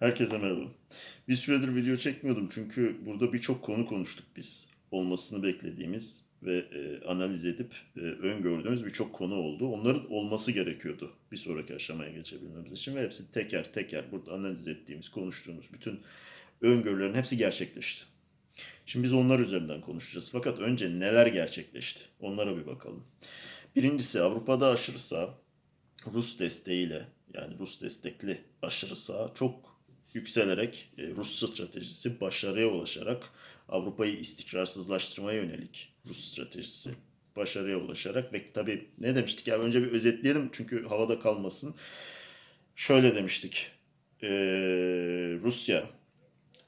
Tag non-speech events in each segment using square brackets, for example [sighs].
Herkese merhaba. Bir süredir video çekmiyordum çünkü burada birçok konu konuştuk biz. Olmasını beklediğimiz ve e, analiz edip e, öngördüğümüz birçok konu oldu. Onların olması gerekiyordu bir sonraki aşamaya geçebilmemiz için ve hepsi teker teker burada analiz ettiğimiz, konuştuğumuz bütün öngörülerin hepsi gerçekleşti. Şimdi biz onlar üzerinden konuşacağız. Fakat önce neler gerçekleşti? Onlara bir bakalım. Birincisi Avrupa'da aşırı sağ Rus desteğiyle yani Rus destekli aşırı sağ çok yükselerek e, Rus stratejisi başarıya ulaşarak Avrupa'yı istikrarsızlaştırmaya yönelik Rus stratejisi başarıya ulaşarak ve tabii ne demiştik ya önce bir özetleyelim çünkü havada kalmasın. Şöyle demiştik. e, Rusya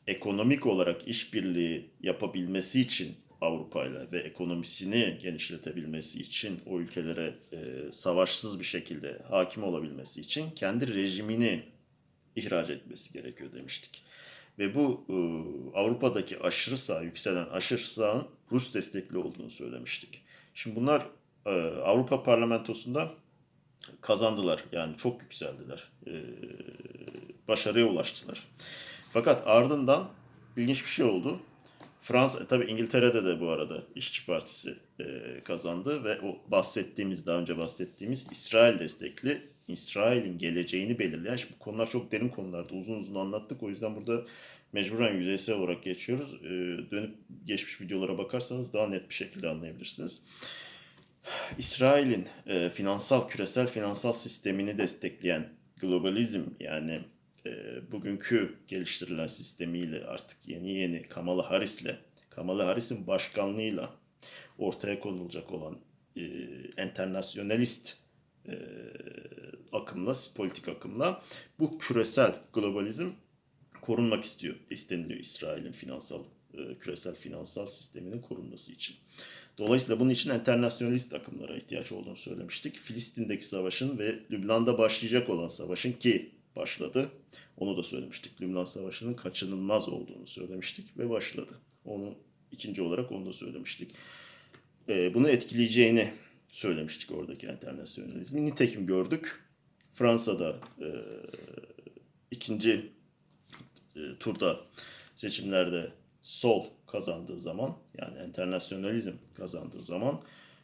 ekonomik olarak işbirliği yapabilmesi için Avrupa ile ve ekonomisini genişletebilmesi için o ülkelere e, savaşsız bir şekilde hakim olabilmesi için kendi rejimini ihraç etmesi gerekiyor demiştik. Ve bu e, Avrupa'daki aşırı sağ, yükselen aşırı sağın Rus destekli olduğunu söylemiştik. Şimdi bunlar e, Avrupa Parlamentosu'nda kazandılar. Yani çok yükseldiler. E, başarıya ulaştılar. Fakat ardından ilginç bir şey oldu. Fransa, tabii İngiltere'de de bu arada İşçi Partisi e, kazandı ve o bahsettiğimiz, daha önce bahsettiğimiz İsrail destekli, İsrail'in geleceğini belirleyen, şimdi bu konular çok derin konulardı, uzun uzun anlattık. O yüzden burada mecburen yüzeysel olarak geçiyoruz. E, dönüp geçmiş videolara bakarsanız daha net bir şekilde anlayabilirsiniz. İsrail'in e, finansal, küresel finansal sistemini destekleyen globalizm yani e, bugünkü geliştirilen sistemiyle artık yeni yeni Kamala Harris'le, Kamala Harris'in başkanlığıyla ortaya konulacak olan e, enternasyonalist e, akımla, politik akımla bu küresel globalizm korunmak istiyor, isteniliyor İsrail'in finansal, e, küresel finansal sisteminin korunması için. Dolayısıyla bunun için enternasyonalist akımlara ihtiyaç olduğunu söylemiştik. Filistin'deki savaşın ve Lübnan'da başlayacak olan savaşın ki başladı. Onu da söylemiştik. Lübnan Savaşı'nın kaçınılmaz olduğunu söylemiştik ve başladı. Onu ikinci olarak onu da söylemiştik. Ee, bunu etkileyeceğini söylemiştik oradaki enternasyonalizmi. Nitekim gördük. Fransa'da e, ikinci e, turda seçimlerde sol kazandığı zaman yani enternasyonalizm kazandığı zaman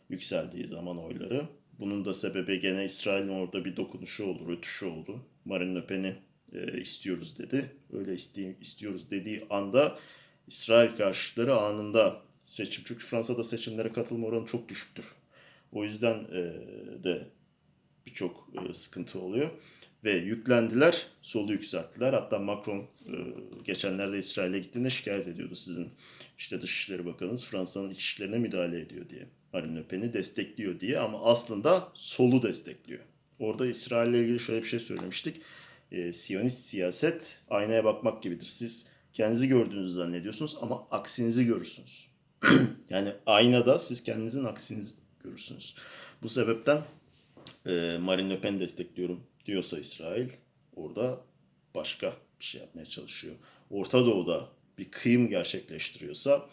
yükseldiği zaman oyları bunun da sebebi gene İsrail'in orada bir dokunuşu oldu, rötuşu oldu. Marine Le Pen'i e, istiyoruz dedi. Öyle iste, istiyoruz dediği anda İsrail karşıtları anında seçim. Çünkü Fransa'da seçimlere katılma oranı çok düşüktür. O yüzden e, de birçok e, sıkıntı oluyor. Ve yüklendiler, solu yükselttiler. Hatta Macron e, geçenlerde İsrail'e gittiğinde şikayet ediyordu sizin işte Dışişleri Bakanınız Fransa'nın iç işlerine müdahale ediyor diye. Marine Le Pen'i destekliyor diye ama aslında solu destekliyor. Orada İsrail ile ilgili şöyle bir şey söylemiştik. E, Siyonist siyaset aynaya bakmak gibidir. Siz kendinizi gördüğünüzü zannediyorsunuz ama aksinizi görürsünüz. [clears throat] yani aynada siz kendinizin aksinizi görürsünüz. Bu sebepten e, Marine Le Pen destekliyorum diyorsa İsrail orada başka bir şey yapmaya çalışıyor. Orta Doğu'da bir kıyım gerçekleştiriyorsa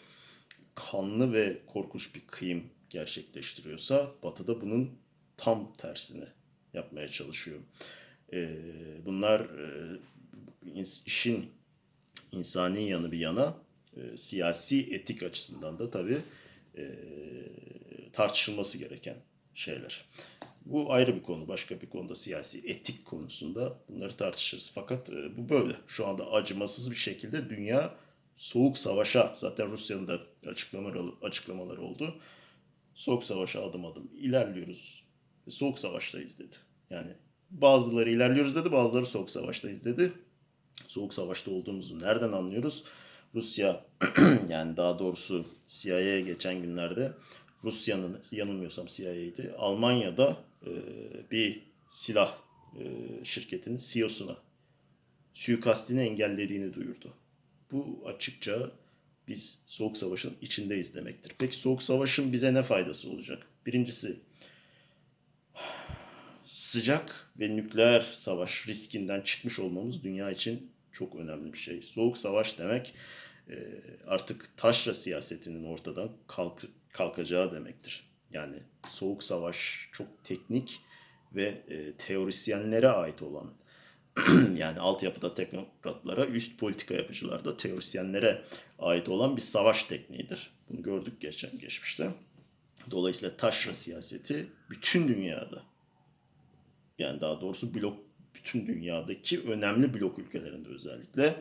kanlı ve korkunç bir kıyım gerçekleştiriyorsa Batı'da bunun tam tersini yapmaya çalışıyor. E, bunlar e, işin insani yanı bir yana e, siyasi etik açısından da tabii e, tartışılması gereken şeyler. Bu ayrı bir konu. Başka bir konuda siyasi etik konusunda bunları tartışırız. Fakat e, bu böyle. Şu anda acımasız bir şekilde dünya soğuk savaşa zaten Rusya'nın da açıklamaları, açıklamaları oldu. Soğuk savaşa adım adım ilerliyoruz. Soğuk savaştayız dedi. Yani bazıları ilerliyoruz dedi, bazıları soğuk savaştayız dedi. Soğuk savaşta olduğumuzu nereden anlıyoruz? Rusya [clears throat] yani daha doğrusu CIA'ya geçen günlerde Rusya'nın yanılmıyorsam CIA'ydi. Almanya'da e, bir silah e, şirketinin CEO'suna suikastini engellediğini duyurdu. Bu açıkça biz Soğuk Savaş'ın içindeyiz demektir. Peki Soğuk Savaş'ın bize ne faydası olacak? Birincisi sıcak ve nükleer savaş riskinden çıkmış olmamız dünya için çok önemli bir şey. Soğuk Savaş demek artık taşra siyasetinin ortadan kalk, kalkacağı demektir. Yani Soğuk Savaş çok teknik ve teorisyenlere ait olan [clears throat] yani altyapıda teknokratlara, üst politika yapıcılarda, teorisyenlere ait olan bir savaş tekniğidir. Bunu gördük geçen geçmişte. Dolayısıyla taşra siyaseti bütün dünyada yani daha doğrusu blok bütün dünyadaki önemli blok ülkelerinde özellikle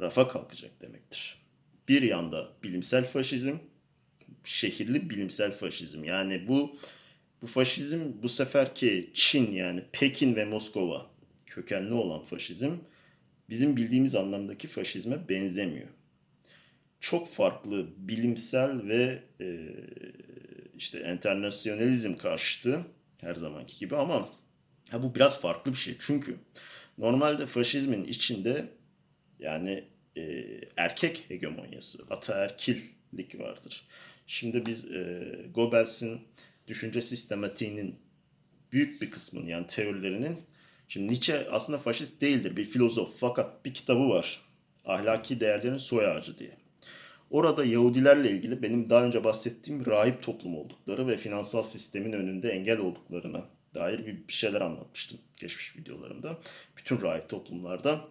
rafa kalkacak demektir. Bir yanda bilimsel faşizm, şehirli bilimsel faşizm. Yani bu bu faşizm bu seferki Çin yani Pekin ve Moskova kökenli olan faşizm bizim bildiğimiz anlamdaki faşizme benzemiyor. Çok farklı bilimsel ve e, işte enternasyonalizm karşıtı her zamanki gibi ama ha bu biraz farklı bir şey. Çünkü normalde faşizmin içinde yani e, erkek hegemonyası, ataerkillik vardır. Şimdi biz e, Goebbels'in düşünce sistematiğinin büyük bir kısmını yani teorilerinin şimdi Nietzsche aslında faşist değildir bir filozof fakat bir kitabı var. Ahlaki değerlerin soy ağacı diye. Orada Yahudilerle ilgili benim daha önce bahsettiğim rahip toplum oldukları ve finansal sistemin önünde engel olduklarına dair bir şeyler anlatmıştım geçmiş videolarımda. Bütün rahip toplumlarda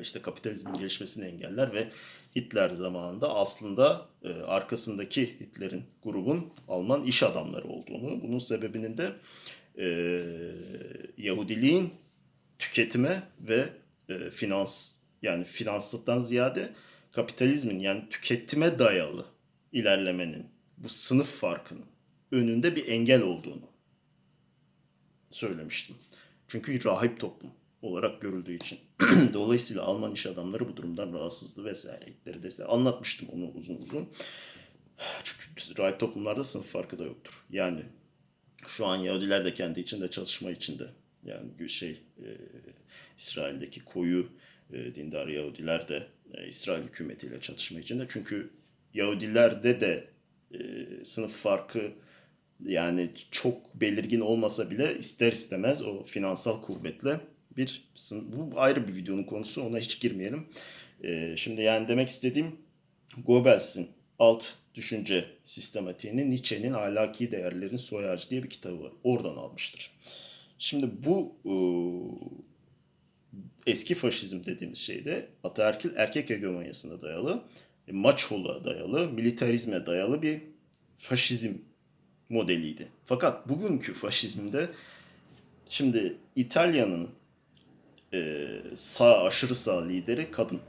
işte kapitalizmin gelişmesini engeller ve Hitler zamanında aslında e, arkasındaki Hitler'in grubun Alman iş adamları olduğunu, bunun sebebinin de e, Yahudiliğin tüketime ve e, finans yani finanslıktan ziyade kapitalizmin yani tüketime dayalı ilerlemenin bu sınıf farkının önünde bir engel olduğunu söylemiştim. Çünkü rahip toplum olarak görüldüğü için. [clears throat] Dolayısıyla Alman iş adamları bu durumdan rahatsızdı vesaire. Hitler'i de anlatmıştım onu uzun uzun. [sighs] Çünkü rahip toplumlarda sınıf farkı da yoktur. Yani şu an Yahudiler de kendi içinde çalışma içinde. Yani şey e, İsrail'deki koyu e, dindar Yahudiler de e, İsrail hükümetiyle çatışma içinde. Çünkü Yahudilerde de e, sınıf farkı yani çok belirgin olmasa bile ister istemez o finansal kuvvetle bir bu ayrı bir videonun konusu ona hiç girmeyelim. Ee, şimdi yani demek istediğim Goebbels'in alt düşünce sistematiğini Nietzsche'nin ahlaki değerlerin soy ağacı diye bir kitabı var. Oradan almıştır. Şimdi bu e, eski faşizm dediğimiz şeyde ataerkil erkek hegemonyasına dayalı, e, maçoluğa dayalı, militarizme dayalı bir faşizm modeliydi. Fakat bugünkü faşizmde şimdi İtalya'nın e, sağ aşırı sağ lideri kadın.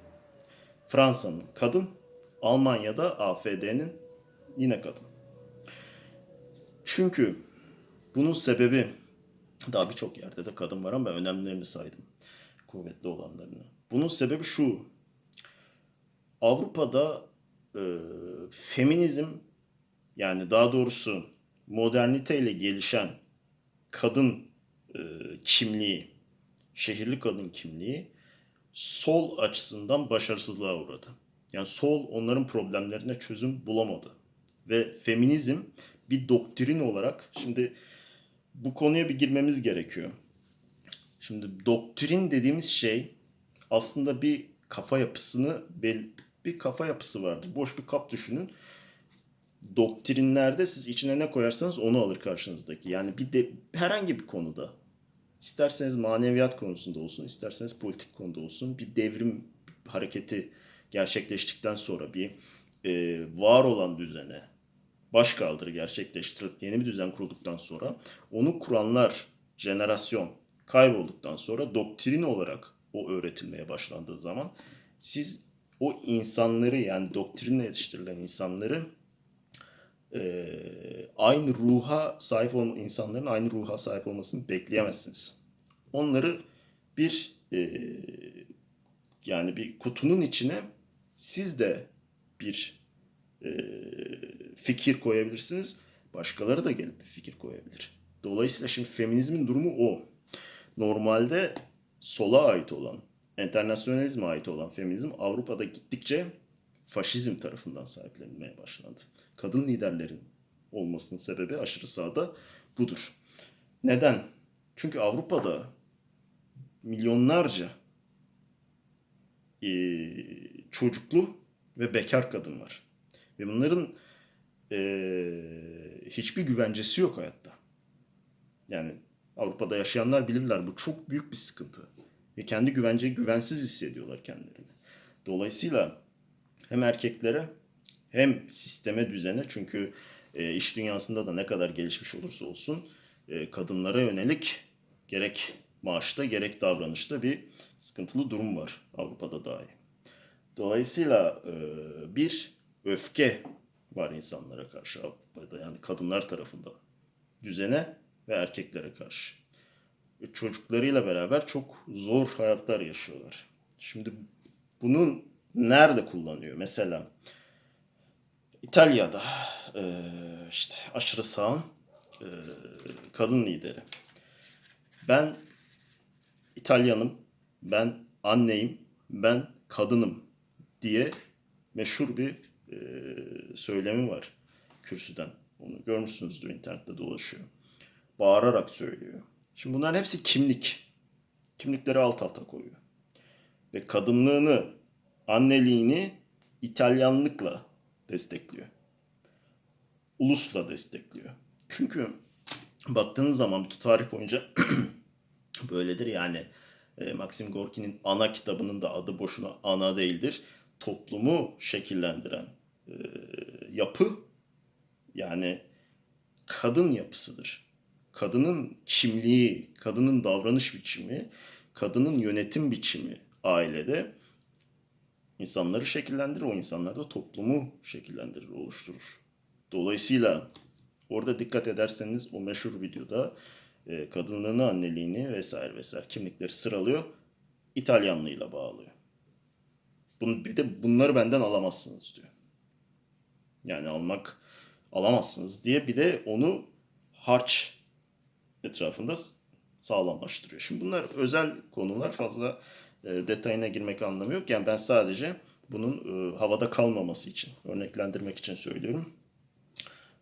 Fransa'nın kadın, Almanya'da AFD'nin yine kadın. Çünkü bunun sebebi daha birçok yerde de kadın var ama ben önemlilerini saydım. Kuvvetli olanlarını. Bunun sebebi şu. Avrupa'da e, feminizm yani daha doğrusu moderniteyle gelişen kadın e, kimliği şehirli kadın kimliği sol açısından başarısızlığa uğradı. Yani sol onların problemlerine çözüm bulamadı. Ve feminizm bir doktrin olarak şimdi bu konuya bir girmemiz gerekiyor. Şimdi doktrin dediğimiz şey aslında bir kafa yapısını bir kafa yapısı vardır. Boş bir kap düşünün. Doktrinlerde siz içine ne koyarsanız onu alır karşınızdaki. Yani bir de herhangi bir konuda İsterseniz maneviyat konusunda olsun, isterseniz politik konuda olsun bir devrim hareketi gerçekleştikten sonra bir e, var olan düzene başkaldırı gerçekleştirip yeni bir düzen kurulduktan sonra onu kuranlar jenerasyon kaybolduktan sonra doktrin olarak o öğretilmeye başlandığı zaman siz o insanları yani doktrinle yetiştirilen insanları e, aynı ruha sahip olma insanların aynı ruha sahip olmasını bekleyemezsiniz. Onları bir e, yani bir kutunun içine siz de bir e, fikir koyabilirsiniz. Başkaları da gelip bir fikir koyabilir. Dolayısıyla şimdi feminizmin durumu o. Normalde sola ait olan, internasyonalizme ait olan feminizm Avrupa'da gittikçe faşizm tarafından sahiplenilmeye başlandı. Kadın liderlerin olmasının sebebi aşırı sağda budur. Neden? Çünkü Avrupa'da milyonlarca e, çocuklu ve bekar kadın var. Ve bunların e, hiçbir güvencesi yok hayatta. Yani Avrupa'da yaşayanlar bilirler bu çok büyük bir sıkıntı. Ve kendi güvence güvensiz hissediyorlar kendilerini. Dolayısıyla hem erkeklere hem sisteme düzene çünkü e, iş dünyasında da ne kadar gelişmiş olursa olsun e, kadınlara yönelik gerek maaşta gerek davranışta bir sıkıntılı durum var Avrupa'da dahi. Dolayısıyla e, bir öfke var insanlara karşı Avrupa'da yani kadınlar tarafından düzene ve erkeklere karşı. Çocuklarıyla beraber çok zor hayatlar yaşıyorlar. Şimdi bunun nerede kullanıyor? Mesela İtalya'da e, işte aşırı sağın e, kadın lideri. Ben İtalyanım, ben anneyim, ben kadınım diye meşhur bir e, söylemi var kürsüden. Onu görmüşsünüzdür internette dolaşıyor. Bağırarak söylüyor. Şimdi bunların hepsi kimlik. Kimlikleri alt alta koyuyor. Ve kadınlığını, anneliğini İtalyanlıkla destekliyor. Ulusla destekliyor. Çünkü baktığınız zaman bütün tarih boyunca [clears throat] böyledir yani. E, Maxim Gorki'nin ana kitabının da adı boşuna ana değildir. Toplumu şekillendiren e, yapı yani kadın yapısıdır. Kadının kimliği, kadının davranış biçimi, kadının yönetim biçimi ailede insanları şekillendirir. O insanlar da toplumu şekillendirir, oluşturur. Dolayısıyla orada dikkat ederseniz o meşhur videoda e, kadınlığını, anneliğini vesaire vesaire kimlikleri sıralıyor. İtalyanlığıyla bağlıyor. Bunu, bir de bunları benden alamazsınız diyor. Yani almak alamazsınız diye bir de onu harç etrafında sağlamlaştırıyor. Şimdi bunlar özel konular fazla detayına girmek anlamı yok. Yani ben sadece bunun e, havada kalmaması için, örneklendirmek için söylüyorum.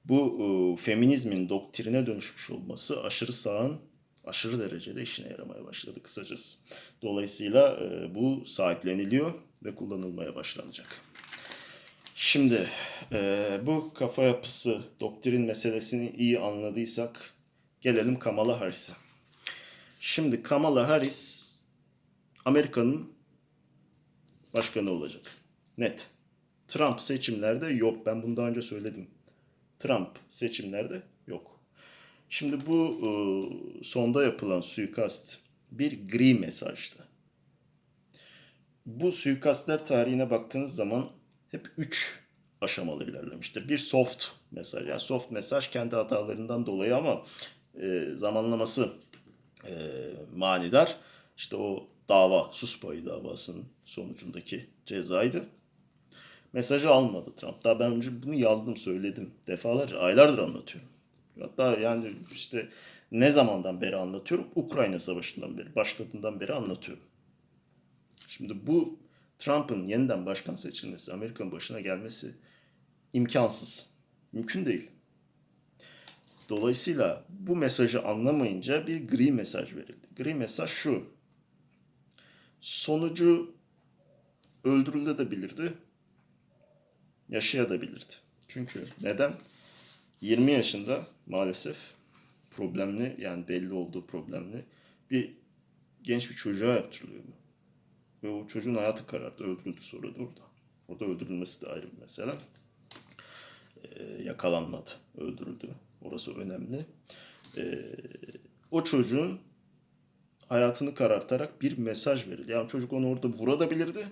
Bu e, feminizmin doktrine dönüşmüş olması aşırı sağın aşırı derecede işine yaramaya başladı kısacası. Dolayısıyla e, bu sahipleniliyor ve kullanılmaya başlanacak. Şimdi e, bu kafa yapısı, doktrin meselesini iyi anladıysak gelelim Kamala Harris'e. Şimdi Kamala Harris Amerika'nın başkanı olacak. Net. Trump seçimlerde yok. Ben bunu daha önce söyledim. Trump seçimlerde yok. Şimdi bu e, sonda yapılan suikast bir gri mesajdı. Bu suikastler tarihine baktığınız zaman hep üç aşamalı ilerlemiştir. Bir soft mesaj. Yani soft mesaj kendi hatalarından dolayı ama e, zamanlaması e, manidar. İşte o dava, sus payı davasının sonucundaki cezaydı. Mesajı almadı Trump. Daha ben önce bunu yazdım, söyledim. Defalarca, aylardır anlatıyorum. Hatta yani işte ne zamandan beri anlatıyorum? Ukrayna Savaşı'ndan beri, başladığından beri anlatıyorum. Şimdi bu Trump'ın yeniden başkan seçilmesi, Amerika'nın başına gelmesi imkansız. Mümkün değil. Dolayısıyla bu mesajı anlamayınca bir gri mesaj verildi. Gri mesaj şu. Sonucu öldürülebilirdi, yaşayabilirdi. Çünkü neden? 20 yaşında maalesef problemli yani belli olduğu problemli bir genç bir çocuğa yaptırılıyor bu. Ve o çocuğun hayatı karardı. Öldürüldü sonra da orada. Orada öldürülmesi de ayrı bir mesele. Ee, yakalanmadı. Öldürüldü. Orası önemli. Ee, o çocuğun hayatını karartarak bir mesaj verildi. Yani çocuk onu orada vurabilirdi.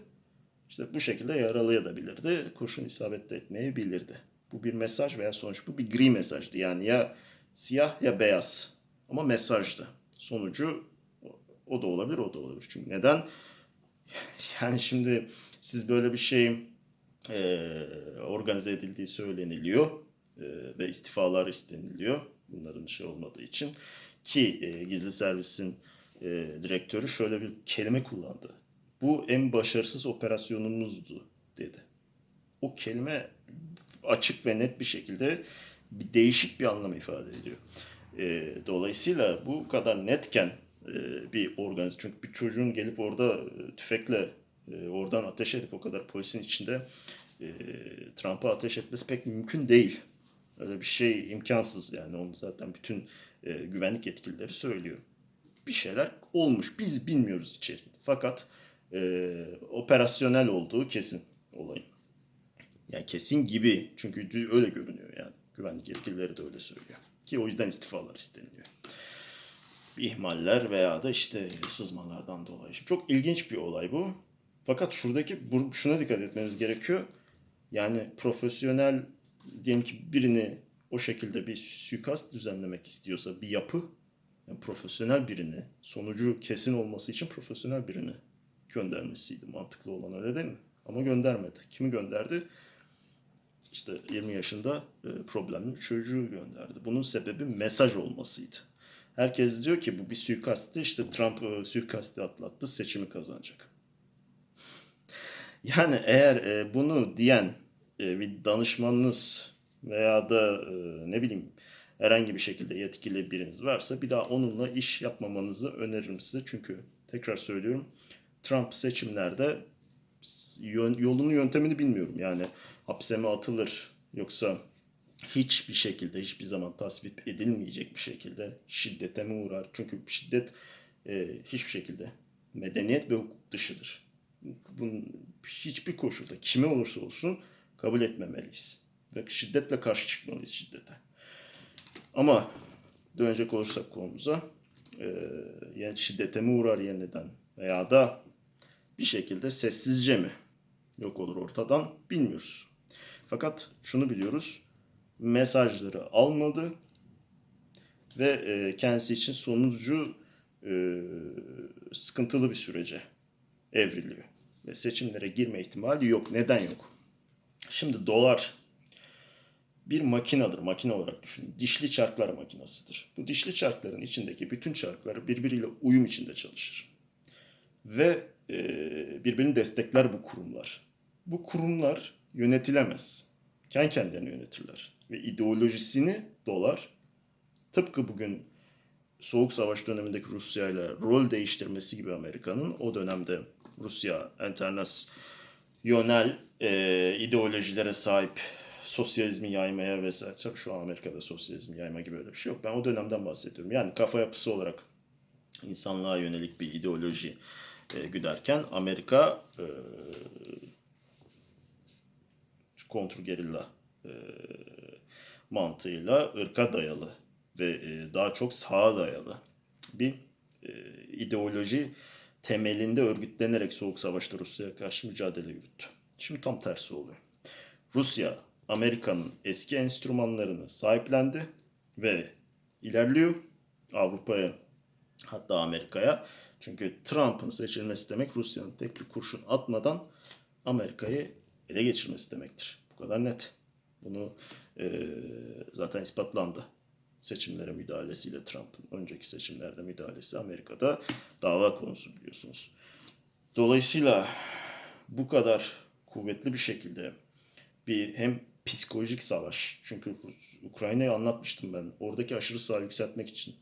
İşte bu şekilde yaralayabilirdi. Kurşun isabet de etmeyebilirdi. Bu bir mesaj veya sonuç. Bu bir gri mesajdı. Yani ya siyah ya beyaz. Ama mesajdı. Sonucu o da olabilir, o da olabilir. Çünkü neden? Yani şimdi siz böyle bir şey e, organize edildiği söyleniliyor e, ve istifalar isteniliyor. Bunların şey olmadığı için ki e, gizli servisin e, direktörü şöyle bir kelime kullandı. Bu en başarısız operasyonumuzdu dedi. O kelime açık ve net bir şekilde bir değişik bir anlam ifade ediyor. E, dolayısıyla bu kadar netken e, bir organize çünkü bir çocuğun gelip orada e, tüfekle e, oradan ateş edip o kadar polisin içinde e, Trump'a ateş etmesi pek mümkün değil. Öyle bir şey imkansız yani onu zaten bütün e, güvenlik yetkilileri söylüyor. Bir şeyler olmuş. Biz bilmiyoruz içeriğini. Fakat e, operasyonel olduğu kesin olayın. Yani kesin gibi. Çünkü öyle görünüyor yani. Güvenlik yetkilileri de öyle söylüyor. Ki o yüzden istifalar isteniliyor. İhmaller veya da işte sızmalardan dolayı. Şimdi çok ilginç bir olay bu. Fakat şuradaki şuna dikkat etmemiz gerekiyor. Yani profesyonel diyelim ki birini o şekilde bir suikast düzenlemek istiyorsa bir yapı yani profesyonel birini sonucu kesin olması için profesyonel birini göndermesiydi mantıklı olan öyle değil mi? Ama göndermedi. Kimi gönderdi? İşte 20 yaşında e, problemli bir çocuğu gönderdi. Bunun sebebi mesaj olmasıydı. Herkes diyor ki bu bir suikasttı. İşte Trump e, suikasti atlattı, seçimi kazanacak. Yani eğer e, bunu diyen bir danışmanınız veya da ne bileyim herhangi bir şekilde yetkili biriniz varsa bir daha onunla iş yapmamanızı öneririm size. Çünkü tekrar söylüyorum Trump seçimlerde yolunu yöntemini bilmiyorum. Yani hapse mi atılır yoksa hiçbir şekilde hiçbir zaman tasvip edilmeyecek bir şekilde şiddete mi uğrar? Çünkü şiddet e, hiçbir şekilde medeniyet ve hukuk dışıdır. Bunun hiçbir koşulda kime olursa olsun kabul etmemeliyiz. Ve şiddetle karşı çıkmalıyız şiddete. Ama dönecek olursak konumuza e, yani şiddete mi uğrar yeniden veya da bir şekilde sessizce mi yok olur ortadan bilmiyoruz. Fakat şunu biliyoruz. Mesajları almadı ve e, kendisi için sonucu e, sıkıntılı bir sürece evriliyor. Ve seçimlere girme ihtimali yok. Neden yok? Şimdi dolar bir makinedir. Makine olarak düşünün. Dişli çarklar makinasıdır. Bu dişli çarkların içindeki bütün çarklar birbiriyle uyum içinde çalışır. Ve e, birbirini destekler bu kurumlar. Bu kurumlar yönetilemez. Kendi kendilerini yönetirler. Ve ideolojisini dolar tıpkı bugün Soğuk Savaş dönemindeki Rusya ile rol değiştirmesi gibi Amerika'nın o dönemde Rusya internasyonel e, ideolojilere sahip sosyalizmi yaymaya vesaire. Tabii şu an Amerika'da sosyalizmi yayma gibi öyle bir şey yok. Ben o dönemden bahsediyorum. Yani kafa yapısı olarak insanlığa yönelik bir ideoloji e, güderken Amerika e, kontrgerilla e, mantığıyla ırka dayalı ve e, daha çok sağa dayalı bir e, ideoloji temelinde örgütlenerek Soğuk Savaş'ta Rusya'ya karşı mücadele yürüttü. Şimdi tam tersi oluyor. Rusya Amerika'nın eski enstrümanlarını sahiplendi ve ilerliyor Avrupa'ya hatta Amerika'ya. Çünkü Trump'ın seçilmesi demek Rusya'nın tek bir kurşun atmadan Amerika'yı ele geçirmesi demektir. Bu kadar net. Bunu e, zaten ispatlandı. Seçimlere müdahalesiyle Trump'ın önceki seçimlerde müdahalesi Amerika'da dava konusu biliyorsunuz. Dolayısıyla bu kadar kuvvetli bir şekilde bir hem psikolojik savaş. Çünkü Ukrayna'yı anlatmıştım ben. Oradaki aşırı sağ yükseltmek için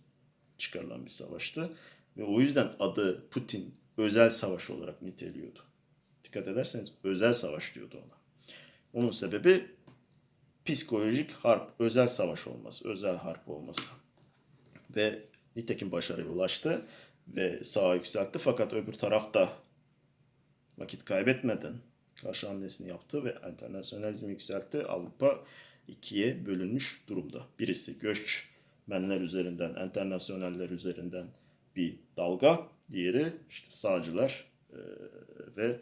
çıkarılan bir savaştı. Ve o yüzden adı Putin özel savaş olarak niteliyordu. Dikkat ederseniz özel savaş diyordu ona. Onun sebebi psikolojik harp, özel savaş olması, özel harp olması. Ve nitekim başarıya ulaştı ve sağa yükseltti. Fakat öbür tarafta vakit kaybetmeden karşı hamlesini yaptı ve internasyonalizmi yükseltti. Avrupa ikiye bölünmüş durumda. Birisi göçmenler üzerinden, internasyoneller üzerinden bir dalga. Diğeri işte sağcılar ve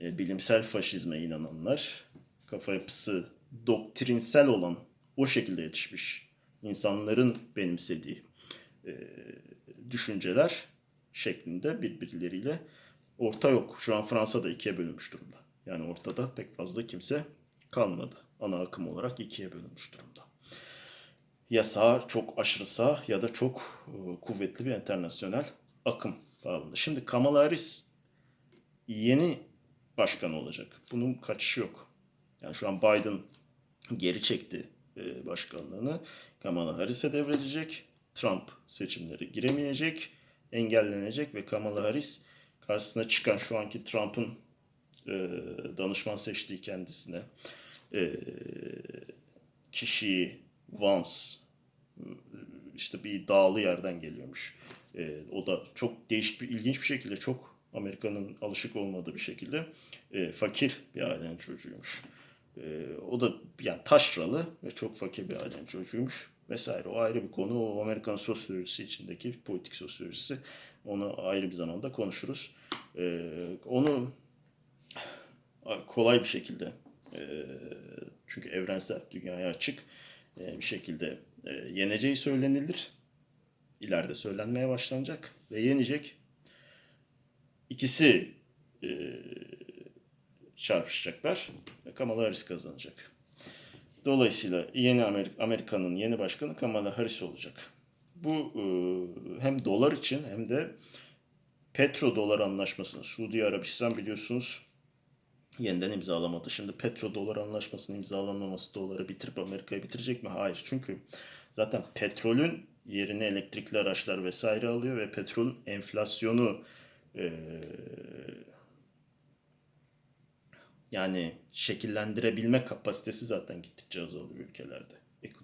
bilimsel faşizme inananlar. Kafa yapısı doktrinsel olan o şekilde yetişmiş insanların benimsediği düşünceler şeklinde birbirleriyle orta yok. Şu an Fransa'da ikiye bölünmüş durumda. Yani ortada pek fazla kimse kalmadı. Ana akım olarak ikiye bölünmüş durumda. Ya sağ, çok aşırı sağ ya da çok e, kuvvetli bir internasyonel akım bağlamında. Şimdi Kamala Harris yeni başkan olacak. Bunun kaçışı yok. Yani şu an Biden geri çekti e, başkanlığını. Kamala Harris'e devredecek. Trump seçimleri giremeyecek, engellenecek ve Kamala Harris karşısına çıkan şu anki Trump'ın e, danışman seçtiği kendisine e, kişiyi Vance işte bir dağlı yerden geliyormuş. E, o da çok değişik bir ilginç bir şekilde çok Amerika'nın alışık olmadığı bir şekilde e, fakir bir ailenin çocuğuymuş. O da yani taşralı ve çok fakir bir ailenin çocuğuymuş vesaire. O ayrı bir konu. O Amerikan sosyolojisi içindeki politik sosyolojisi. Onu ayrı bir zamanda konuşuruz. E, onu kolay bir şekilde e, çünkü evrensel dünyaya açık e, bir şekilde e, yeneceği söylenilir. İleride söylenmeye başlanacak ve yenecek. İkisi çarpışacaklar Kamala Harris kazanacak. Dolayısıyla yeni Amerika, Amerika'nın yeni başkanı Kamala Harris olacak. Bu hem dolar için hem de petrodolar anlaşmasını Suudi Arabistan biliyorsunuz yeniden imzalamadı. Şimdi petrodolar anlaşmasının imzalanmaması doları bitirip Amerika'yı bitirecek mi? Hayır. Çünkü zaten petrolün yerini elektrikli araçlar vesaire alıyor ve petrolün enflasyonu e, yani şekillendirebilme kapasitesi zaten gittikçe azalıyor ülkelerde.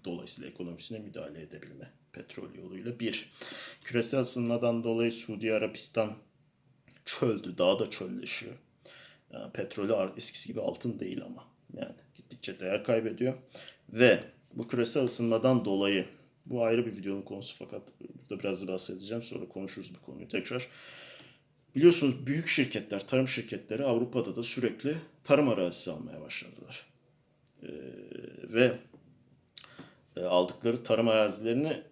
Dolayısıyla ekonomisine müdahale edebilme petrol yoluyla. Bir, küresel ısınmadan dolayı Suudi Arabistan çöldü, daha da çölleşiyor. Yani petrolü eskisi gibi altın değil ama. Yani gittikçe değer kaybediyor. Ve bu küresel ısınmadan dolayı bu ayrı bir videonun konusu fakat burada biraz bahsedeceğim. Sonra konuşuruz bu konuyu tekrar. Biliyorsunuz büyük şirketler, tarım şirketleri Avrupa'da da sürekli tarım arazisi almaya başladılar. Ee, ve e, aldıkları tarım arazilerini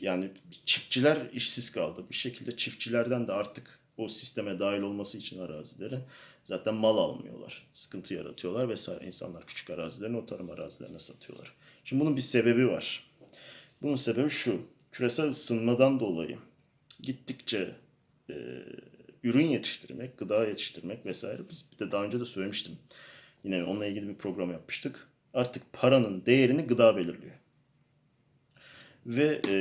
yani çiftçiler işsiz kaldı. Bir şekilde çiftçilerden de artık o sisteme dahil olması için arazileri zaten mal almıyorlar. Sıkıntı yaratıyorlar vesaire. İnsanlar küçük arazilerini o tarım arazilerine satıyorlar. Şimdi bunun bir sebebi var. Bunun sebebi şu. Küresel ısınmadan dolayı gittikçe e, ürün yetiştirmek, gıda yetiştirmek vesaire. Biz bir de daha önce de söylemiştim. Yine onunla ilgili bir program yapmıştık. Artık paranın değerini gıda belirliyor. Ve e,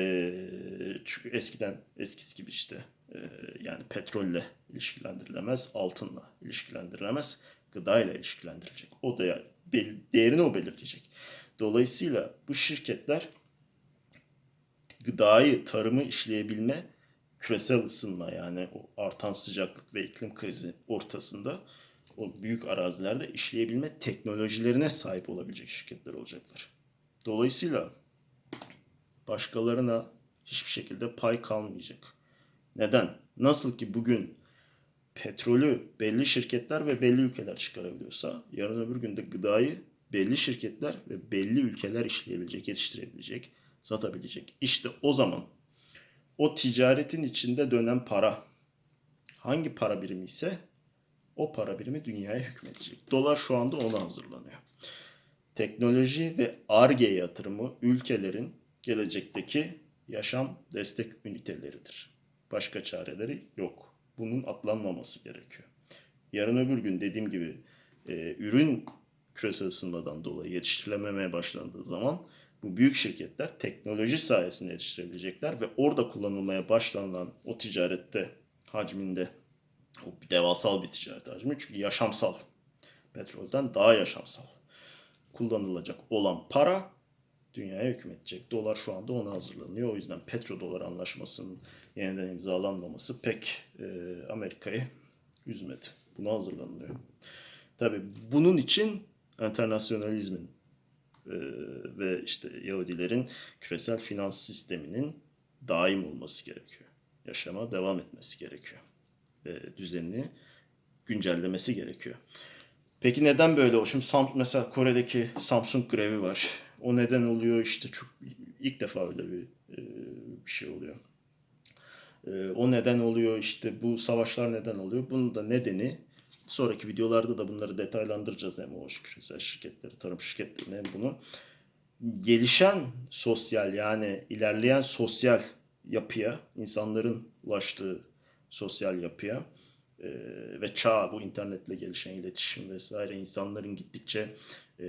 çünkü eskiden eskisi gibi işte e, yani petrolle ilişkilendirilemez, altınla ilişkilendirilemez, gıda ile ilişkilendirilecek. O da değerini o belirleyecek. Dolayısıyla bu şirketler gıdayı, tarımı işleyebilme küresel ısınma yani o artan sıcaklık ve iklim krizi ortasında o büyük arazilerde işleyebilme teknolojilerine sahip olabilecek şirketler olacaklar. Dolayısıyla başkalarına hiçbir şekilde pay kalmayacak. Neden? Nasıl ki bugün petrolü belli şirketler ve belli ülkeler çıkarabiliyorsa yarın öbür günde gıdayı belli şirketler ve belli ülkeler işleyebilecek, yetiştirebilecek, satabilecek. İşte o zaman o ticaretin içinde dönen para hangi para birimi ise o para birimi dünyaya hükmedecek. Dolar şu anda ona hazırlanıyor. Teknoloji ve ARGE yatırımı ülkelerin gelecekteki yaşam destek üniteleridir. Başka çareleri yok. Bunun atlanmaması gerekiyor. Yarın öbür gün dediğim gibi e, ürün küresel ısınmadan dolayı yetiştirilememeye başlandığı zaman bu büyük şirketler teknoloji sayesinde yetiştirebilecekler ve orada kullanılmaya başlanılan o ticarette hacminde o devasal bir ticaret hacmi çünkü yaşamsal petrolden daha yaşamsal kullanılacak olan para dünyaya hükmetecek. Dolar şu anda ona hazırlanıyor. O yüzden petrodolar anlaşmasının yeniden imzalanmaması pek e, Amerika'yı üzmedi. Buna hazırlanıyor. Tabi bunun için internasyonalizmin e, ve işte Yahudilerin küresel finans sisteminin daim olması gerekiyor. Yaşama devam etmesi gerekiyor. Ve düzenini güncellemesi gerekiyor. Peki neden böyle? O şimdi mesela Kore'deki Samsung grevi var. O neden oluyor işte çok ilk defa öyle bir, e, bir şey oluyor. E, o neden oluyor işte bu savaşlar neden oluyor? Bunun da nedeni sonraki videolarda da bunları detaylandıracağız hem o küresel şirketleri, tarım şirketlerini hem bunu. Gelişen sosyal yani ilerleyen sosyal yapıya, insanların ulaştığı sosyal yapıya e, ve çağ bu internetle gelişen iletişim vesaire insanların gittikçe e,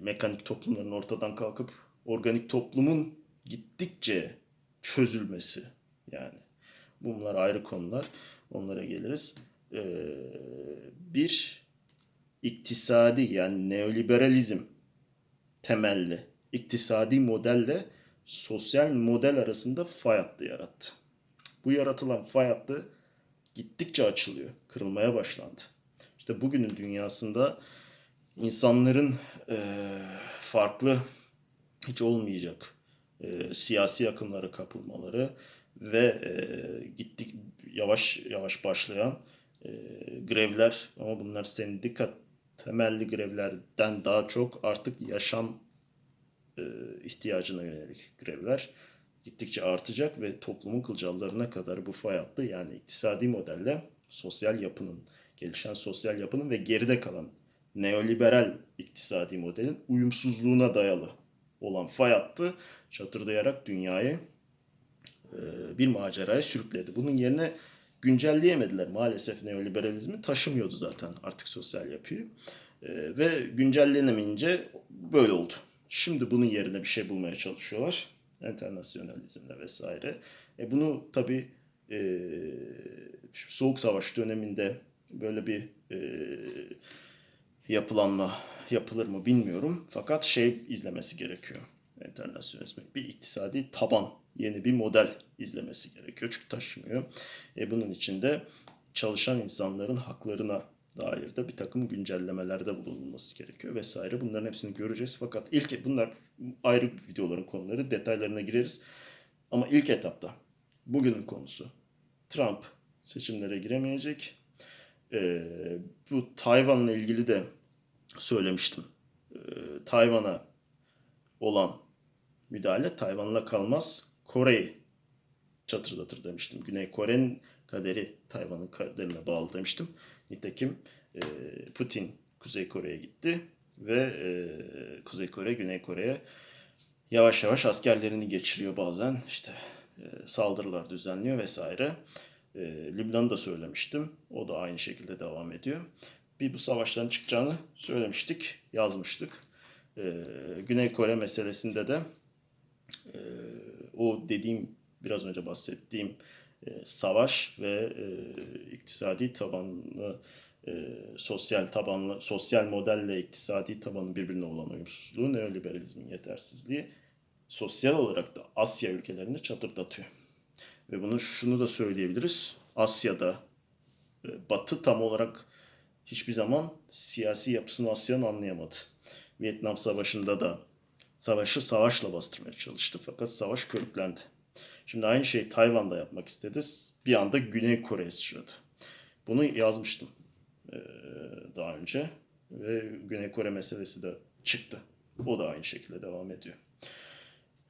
mekanik toplumların ortadan kalkıp organik toplumun gittikçe çözülmesi yani bunlar ayrı konular onlara geliriz. E, bir iktisadi yani neoliberalizm temelli iktisadi modelle sosyal model arasında fay hattı yarattı. Bu yaratılan fay hattı gittikçe açılıyor, kırılmaya başlandı. İşte bugünün dünyasında insanların eee, farklı hiç olmayacak eee, siyasi akımlara kapılmaları ve eee, gittik yavaş yavaş başlayan eee, grevler. Ama bunlar sendika temelli grevlerden daha çok artık yaşam eee, ihtiyacına yönelik grevler. Gittikçe artacak ve toplumun kılcallarına kadar bu fay hattı yani iktisadi modelle sosyal yapının, gelişen sosyal yapının ve geride kalan neoliberal iktisadi modelin uyumsuzluğuna dayalı olan fay hattı çatırdayarak dünyayı e, bir maceraya sürükledi. Bunun yerine güncelleyemediler. Maalesef neoliberalizmi taşımıyordu zaten artık sosyal yapıyı. E, ve güncellenemeyince böyle oldu. Şimdi bunun yerine bir şey bulmaya çalışıyorlar. Enternasyonalizmle vesaire. E bunu tabii e, Soğuk Savaş döneminde böyle bir e, yapılanma yapılır mı bilmiyorum. Fakat şey izlemesi gerekiyor. Enternasyonalizmin bir iktisadi taban, yeni bir model izlemesi gerekiyor. Çünkü taşımıyor. E bunun için de çalışan insanların haklarına dair de bir takım güncellemelerde bulunması gerekiyor vesaire. Bunların hepsini göreceğiz. Fakat ilk bunlar ayrı videoların konuları. Detaylarına gireriz. Ama ilk etapta bugünün konusu Trump seçimlere giremeyecek. Ee, bu Tayvan'la ilgili de söylemiştim. Ee, Tayvan'a olan müdahale Tayvan'la kalmaz. Kore'yi çatırdatır demiştim. Güney Kore'nin kaderi Tayvan'ın kaderine bağlı demiştim. Nitekim e, Putin Kuzey Kore'ye gitti ve e, Kuzey Kore Güney Kore'ye yavaş yavaş askerlerini geçiriyor bazen. İşte e, saldırılar düzenliyor vesaire. E, Lübnan'ı da söylemiştim. O da aynı şekilde devam ediyor. Bir bu savaşların çıkacağını söylemiştik, yazmıştık. E, Güney Kore meselesinde de e, o dediğim biraz önce bahsettiğim e, savaş ve e, iktisadi tabanlı e, sosyal tabanlı sosyal modelle iktisadi tabanın birbirine olan uyumsuzluğu, neoliberalizmin yetersizliği sosyal olarak da Asya ülkelerini çatırdatıyor. Ve bunu şunu da söyleyebiliriz. Asya'da e, Batı tam olarak hiçbir zaman siyasi yapısını Asya'nın anlayamadı. Vietnam Savaşı'nda da savaşı savaşla bastırmaya çalıştı fakat savaş körüklendi. Şimdi aynı şeyi Tayvan'da yapmak istedi. Bir anda Güney Kore sıçradı. Bunu yazmıştım e, daha önce ve Güney Kore meselesi de çıktı. O da aynı şekilde devam ediyor.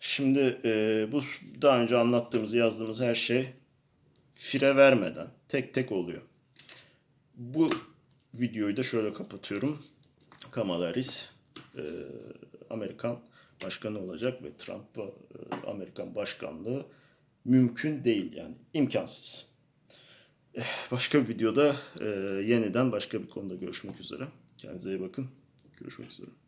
Şimdi e, bu daha önce anlattığımız, yazdığımız her şey fire vermeden tek tek oluyor. Bu videoyu da şöyle kapatıyorum. Kamala Harris e, Amerikan başkanı olacak ve Trump e, Amerikan başkanlığı mümkün değil yani imkansız. Eh, Başka bir videoda e, yeniden başka bir konuda görüşmek üzere. Kendinize iyi bakın. Görüşmek üzere.